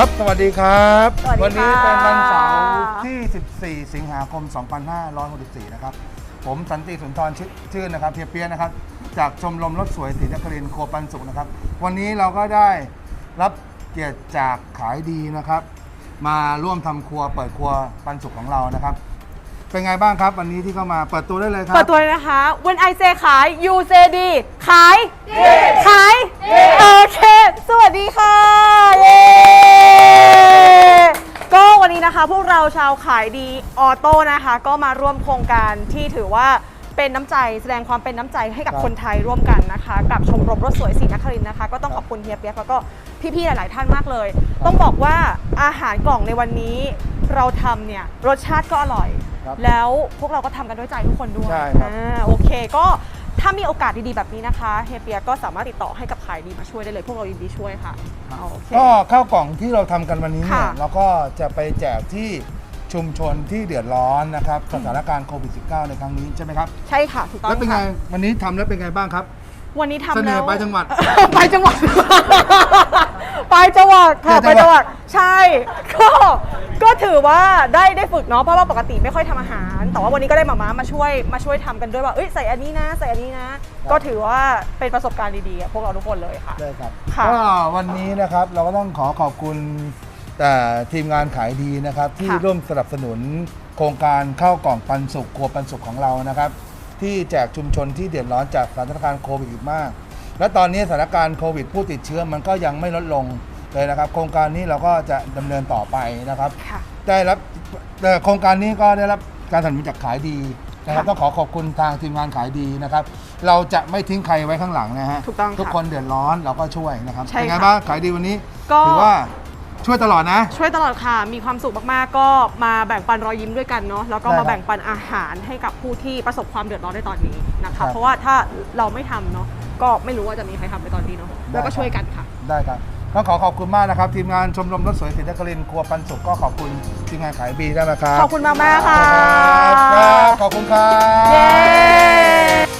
ครับ สวัสดีครับ สวัสดีวันี้ค่ะเป็นวันเสาร์ที่ 14 สิงหาคม 2564 นะครับ ผมสันติสุนทรชื่อชื่อนะครับเพียเปียนะครับ จากชมรมรถสวยศรีนครินทร์โครัวปันสุขนะครับ วันนี้เราก็ได้รับเกียรติจากขายดีนะครับ มาร่วมทำครัวเปิดครัวปันสุขของเรานะครับ เป็นไงบ้างครับ วันนี้ที่เข้ามาเปิดตัวได้เลยครับ เปิดตัวเลยนะคะ When I say ขาย you say ดีขาย ขายโอเค สวัสดีค่ะ เย้ ก็วันนี้นะคะพวกเรา ชาวขายดีออโต้นะคะ ก็มาร่วมโครงการที่ถือว่าเป็นน้ำใจแสดงความเป็นน้ำใจให้กับครับคนไทยร่วมกันนะคะ กับชมรมรถสวยศรีนครินทร์นะคะ ก็ต้องขอบคุณเฮียเปียกแล้วก็พี่ๆหลายๆท่านมากเลย ต้องบอกว่าอาหารกล่องในวันนี้ เราทำเนี่ยรสชาติก็อร่อย ครับแล้วพวกเราก็ทำกันด้วยใจทุกคนด้วยใช่ครับ อ่าโอเค ก็ถ้ามีโอกาสดีๆแบบนี้นะคะเฮียเปียก็สามารถติดต่อให้กับขายดีมาช่วยได้เลย พวกเรายินดีช่วยค่ะโอเค ก็ข้าวกล่องที่เราทำกันวันนี้เนี่ยค่ะ เราก็จะไปแจกที่ ชุมชนที่เดือดร้อนนะครับสถานการณ์โควิด -19 ในครั้งนี้ใช่ไหมครับ ใช่ค่ะถูกต้องแล้วเป็นไงค่ะวันนี้ทำแล้วเป็นไงบ้างครับ วันนี้ทำเสนอแล้วไปจังหวัด ไปจังหวัด ไปจังหวัดค่ะไปไปจัจังงหหวัวัดดใช่ ก็ก็ถือว่าได้ได้ฝึกเนาะเพราะว่าปกติไม่ค่อยทำอาหาร แต่ว่าวันนี้ก็ได้มาม้ามาช่วยมาช่วยทำกันด้วยว่าเอ้ยใส่อันนี้นะ ใส่อันนี้นะก็ถือว่าเป็นประสบการณ์ดีๆกับพวกเราทุกคนเลยค่ะ ได้ครับค่ะ ก็วันนี้นะครับเราก็ต้องขอขอบคุณ แต่ทีมงานขายดีนะครับ ที่ค่ะ ร่วมสนับสนุนโครงการข้าวกล่องปันสุขครัวปันสุขของเรานะครับ ที่แจกชุมชนที่เดือดร้อนจากสถานการณ์โควิดอีกมาก และตอนนี้สถานการณ์โควิดผู้ติดเชื้อมันก็ยังไม่ลดลงเลยนะครับ โครงการนี้เราก็จะดำเนินต่อไปนะครับ ค่ะ ได้รับเอ่อโครงการนี้ก็ได้รับการสนับสนุนจากขายดีนะครับค่ะต้องขอขอบคุณทางทีมงานขายดีนะครับ เราจะไม่ทิ้งใครไว้ข้างหลังนะฮะถูกต้องค่ะทุกคนเดือดร้อนเราก็ช่วยนะครับใช่เป็นไงค่ะบ้างขายดีวันนี้ก็ ถือว่า ช่วยตลอดนะ ช่วยตลอดค่ะ มีความสุขมากๆ ก็มาแบ่งปันรอยยิ้มด้วยกันเนาะ แล้วก็ได้ครัมาบแบ่งปันอาหารให้กับผู้ที่ประสบความเดือดร้อนในตอนนี้นะครัคะ บเพราะว่าถ้าเราไม่ทำเนาะ ก็ไม่รู้ว่าจะมีใครทำในตอนนี้เนาะ ได้แล้วก็ครับช่วยกันค่ะ ได้ครับต้องขอขอบคุณมากนะครับ ทีมงานชมรมรถสวยศรีนครินทร์ครัวปันสุขก็ขอบคุณทีมงานขายบีได้ไหมครับขอบคุณมากๆค่ะ ครับ ขอบคุณครับ เย้